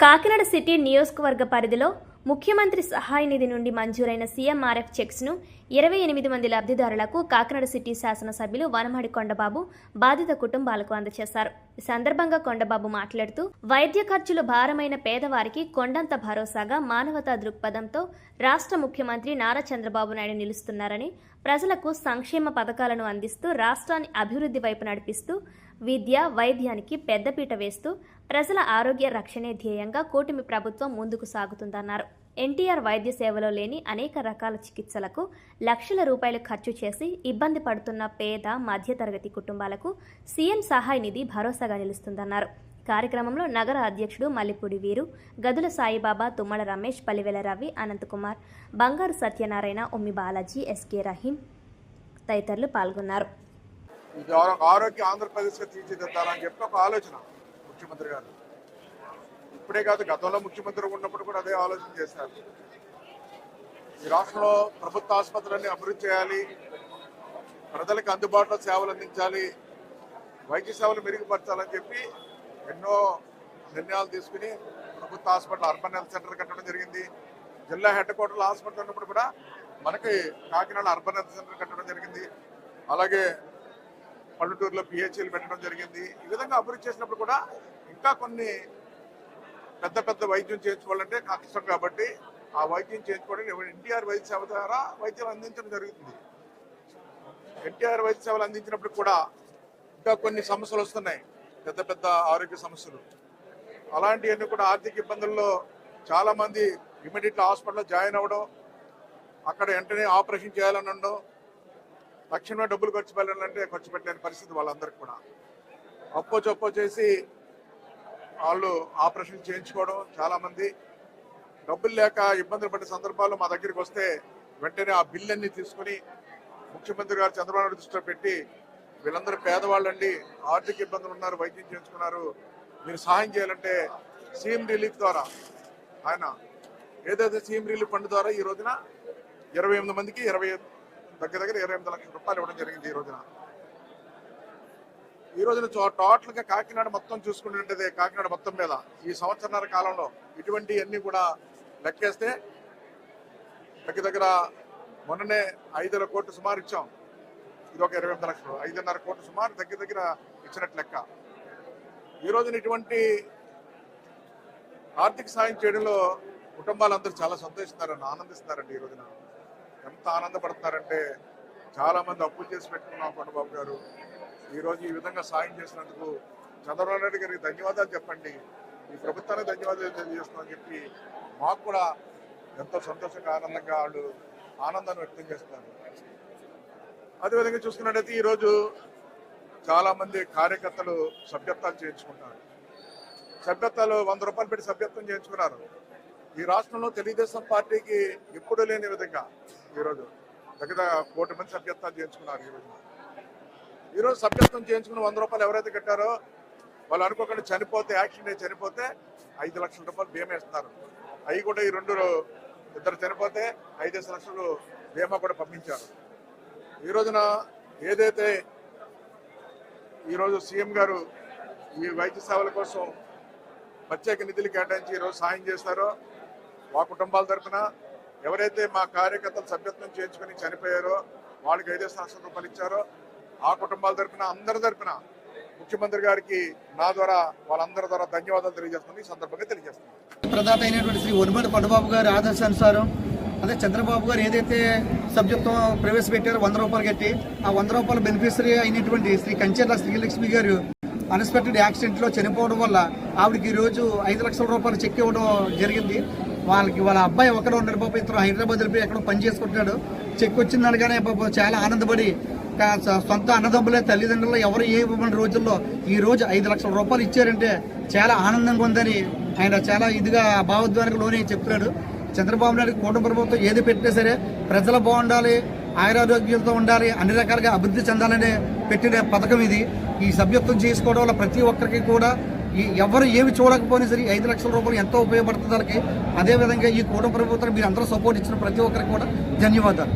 Kakinada city నియోజకవర్గ పరిధిలో ముఖ్యమంత్రి సహాయ నిధి నుండి మంజూరైన సీఎంఆర్ఎఫ్ చెక్స్ను ఇరవై ఎనిమిది మంది లబ్ధిదారులకు కాకినాడ సిటీ శాసనసభ్యులు వనమాడి కొండబాబు బాధిత కుటుంబాలకు అందజేశారు. ఈ సందర్భంగా కొండబాబు మాట్లాడుతూ వైద్య ఖర్చులు భారమైన పేదవారికి కొండంత భరోసాగా మానవతా దృక్పథంతో రాష్ట్ర ముఖ్యమంత్రి నారా చంద్రబాబు నాయుడు నిలుస్తున్నారని ప్రజలకు సంక్షేమ పథకాలను అందిస్తూ రాష్ట్రాన్ని అభివృద్ధి వైపు నడిపిస్తూ విద్య వైద్యానికి పెద్దపీట వేస్తూ ప్రజల ఆరోగ్య రక్షణే ధ్యేయంగా కూటమి ప్రభుత్వం ముందుకు సాగుతుందన్నారు. ఎన్టీఆర్ వైద్య సేవలో లేని అనేక రకాల చికిత్సలకు లక్షల రూపాయలు ఖర్చు చేసి ఇబ్బంది పడుతున్న పేద మధ్యతరగతి కుటుంబాలకు సీఎం సహాయ నిధి భరోసాగా నిలుస్తుందన్నారు. కార్యక్రమంలో నగర అధ్యక్షుడు మల్లిపూడి వీరు గదుల సాయిబాబా తుమ్మల రమేష్ పలివెల రవి అనంతకుమార్ బంగారు సత్యనారాయణ ఉమ్మి బాలాజీ ఎస్కే రహీం తదితరులు పాల్గొన్నారు. ఆరోగ్య ఆంధ్రప్రదేశ్గా తీర్చిదిద్దాలని చెప్పి ఒక ఆలోచన ముఖ్యమంత్రి గారు. ఇప్పుడే కాదు గతంలో ముఖ్యమంత్రి ఉన్నప్పుడు కూడా అదే ఆలోచన చేశారు. ఈ రాష్ట్రంలో ప్రభుత్వ ఆసుపత్రులన్నీ అభివృద్ధి చేయాలి ప్రజలకు అందుబాటులో సేవలు అందించాలి వైద్య సేవలు మెరుగుపరచాలని చెప్పి ఎన్నో నిర్ణయాలు తీసుకుని ప్రభుత్వ హాస్పిటల్ అర్బన్ హెల్త్ సెంటర్ కట్టడం జరిగింది. జిల్లా హెడ్ క్వార్టర్లో హాస్పిటల్ ఉన్నప్పుడు కూడా మనకి కాకినాడ అర్బన్ హెల్త్ సెంటర్ కట్టడం జరిగింది. అలాగే పల్లెటూరులో పిహెచ్ఎల్ పెట్టడం జరిగింది. ఈ విధంగా అభివృద్ధి చేసినప్పుడు కూడా ఇంకా కొన్ని పెద్ద పెద్ద వైద్యం చేయించుకోవాలంటే కష్టం కాబట్టి ఆ వైద్యం చేయించుకోవడానికి ఎన్టీఆర్ వైద్య సేవ ద్వారా వైద్యం అందించడం జరుగుతుంది. ఎన్టీఆర్ వైద్య సేవలు అందించినప్పుడు కూడా ఇంకా కొన్ని సమస్యలు వస్తున్నాయి. పెద్ద పెద్ద ఆరోగ్య సమస్యలు. అలాంటివన్నీ కూడా ఆర్థిక ఇబ్బందుల్లో చాలామంది ఇమీడియట్లీ హాస్పిటల్లో జాయిన్ అవ్వడం అక్కడ వెంటనే ఆపరేషన్ చేయాలని ఉండడం తక్షణమే డబ్బులు ఖర్చు పెట్టాలంటే ఖర్చు పెట్టలేని పరిస్థితి వాళ్ళందరికీ కూడా. అప్పో చొప్పో చేసి వాళ్ళు ఆపరేషన్ చేయించుకోవడం చాలామంది. డబ్బులు లేక ఇబ్బందులు పడే సందర్భాలు మా దగ్గరికి వస్తే వెంటనే ఆ బిల్లు అన్ని తీసుకుని ముఖ్యమంత్రి గారు చంద్రబాబు నాయుడు దృష్టిలో పెట్టి వీళ్ళందరూ పేదవాళ్ళండి ఆర్థిక ఇబ్బందులు ఉన్నారు వైద్యం చేయించుకున్నారు మీరు సహాయం చేయాలంటే సీఎం రిలీఫ్ ద్వారా ఆయన ఏదైతే సీఎం రిలీఫ్ ఫండ్ ద్వారా ఈ రోజున ఇరవై ఎనిమిది మందికి ఇరవై దగ్గర దగ్గర ఇరవై ఎనిమిది లక్షల రూపాయలు ఇవ్వడం జరిగింది ఈ రోజున. ఈ రోజున టోటల్గా కాకినాడ మొత్తం చూసుకున్నట్టే కాకినాడ మొత్తం మీద ఈ సంవత్సరాల కాలంలో ఇటువంటి అన్ని కూడా లెక్కేస్తే దగ్గర దగ్గర మొన్ననే ఐదున్నర కోట్లు సుమారు ఇచ్చాం. ఇది ఒక ఇరవై ఎనిమిది లక్షలు. ఐదున్నర కోట్లు సుమారు దగ్గర దగ్గర ఇచ్చినట్టు లెక్క. ఈ రోజున ఇటువంటి ఆర్థిక సాయం చేయడంలో కుటుంబాలందరూ చాలా సంతోషిస్తున్నారని ఆనందిస్తున్నారండి ఈ రోజున. ఎంత ఆనందపడుతున్నారంటే చాలా మంది అప్పులు చేసి పెట్టుకున్నాం కొండబాబు గారు. ఈరోజు ఈ విధంగా సాయం చేసినందుకు చంద్రబాబు నాయుడు గారికి ధన్యవాదాలు చెప్పండి. ఈ ప్రభుత్వానికి ధన్యవాదాలు తెలియజేస్తున్నామని చెప్పి మాకు కూడా ఎంతో సంతోషంగా ఆనందంగా వాళ్ళు ఆనందాన్ని వ్యక్తం చేస్తున్నారు. అదేవిధంగా చూసుకున్నట్టయితే ఈరోజు చాలామంది కార్యకర్తలు సభ్యత్వాలు చేయించుకుంటారు సభ్యత్వాలు వంద రూపాయలు పెట్టి సభ్యత్వం చేయించుకున్నారు. ఈ రాష్ట్రంలో తెలుగుదేశం పార్టీకి ఎప్పుడు లేని విధంగా ఈరోజు దగ్గర కోటి మంది సభ్యత్వాలు చేయించుకున్నారు ఈరోజు. ఈరోజు సభ్యత్వం చేయించుకుని వంద రూపాయలు ఎవరైతే కట్టారో వాళ్ళు అనుకోకుండా చనిపోతే యాక్సిడెంట్ అయి చనిపోతే ఐదు లక్షల రూపాయలు బీమా ఇస్తున్నారు అవి కూడా ఈ రెండు ఇద్దరు చనిపోతే ఐదేసి లక్షలు బీమా కూడా పంపించారు. ఈ రోజున ఏదైతే ఈరోజు సీఎం గారు ఈ వైద్య సేవల కోసం ప్రత్యేక నిధులు కేటాయించి ఈరోజు సాయం చేస్తారో మా కుటుంబాల తరఫున ఎవరైతే మా కార్యకర్తలు సభ్యత్వం చేయించుకొని చనిపోయారో వాళ్ళకి ఐదేసి లక్షల రూపాయలు ఇచ్చారో ఆ కుటుంబాల తరఫున అందరి తరఫున ముఖ్యమంత్రి గారికి నా ద్వారా వాళ్ళందరి ద్వారా ధన్యవాదాలు తెలియజేస్తుంది సందర్భంగా తెలియజేస్తున్నాను. ప్రదాత అయినటువంటి శ్రీ ఒడిమడి పండుబాబు గారి ఆదర్శానుసారం అదే చంద్రబాబు గారు ఏదైతే సభ్యత్వం ప్రవేశపెట్టారో వంద రూపాయలు కట్టి ఆ వంద రూపాయల బెనిఫిషరీ అయినటువంటి శ్రీ కంచెర్ల శ్రీలక్ష్మి గారు అన్ఎక్స్పెక్టెడ్ యాక్సిడెంట్లో చనిపోవడం వల్ల ఆవిడకి ఈ రోజు ఐదు లక్షల రూపాయలు చెక్ ఇవ్వడం జరిగింది. వాళ్ళకి వాళ్ళ అబ్బాయి ఒకరు ఉన్నాడు పాప ఇతను హైదరాబాద్ వెళ్ళి ఎక్కడో పని చేసుకుంటున్నాడు. చెక్ వచ్చింది అనగానే పాప చాలా ఆనందపడి సొంత అన్నదమ్ములే తల్లిదండ్రులు ఎవరు ఏ ఇవ్వమని రోజుల్లో ఈ రోజు ఐదు లక్షల రూపాయలు ఇచ్చారంటే చాలా ఆనందంగా ఉందని ఆయన చాలా ఇదిగా భావోద్వానికి లోనే చెప్తున్నాడు చంద్రబాబు నాయుడు కూటమి ప్రభుత్వం ఏది పెట్టినా సరే ప్రజలు బాగుండాలి ఆయురారోగ్యంతో ఉండాలి అన్ని రకాలుగా అభివృద్ధి చెందాలనే పెట్టిన పథకం ఇది. ఈ సభ్యత్వం చేసుకోవడం వల్ల ప్రతి ఒక్కరికి కూడా ఈ ఎవరు ఏమి చూడకపోయినా సరే ఐదు లక్షల రూపాయలు ఎంతో ఉపయోగపడుతుంది వాళ్ళకి. అదేవిధంగా ఈ కూటమి ప్రభుత్వం మీరు అందరూ సపోర్ట్ ఇచ్చిన ప్రతి ఒక్కరికి కూడా ధన్యవాదాలు.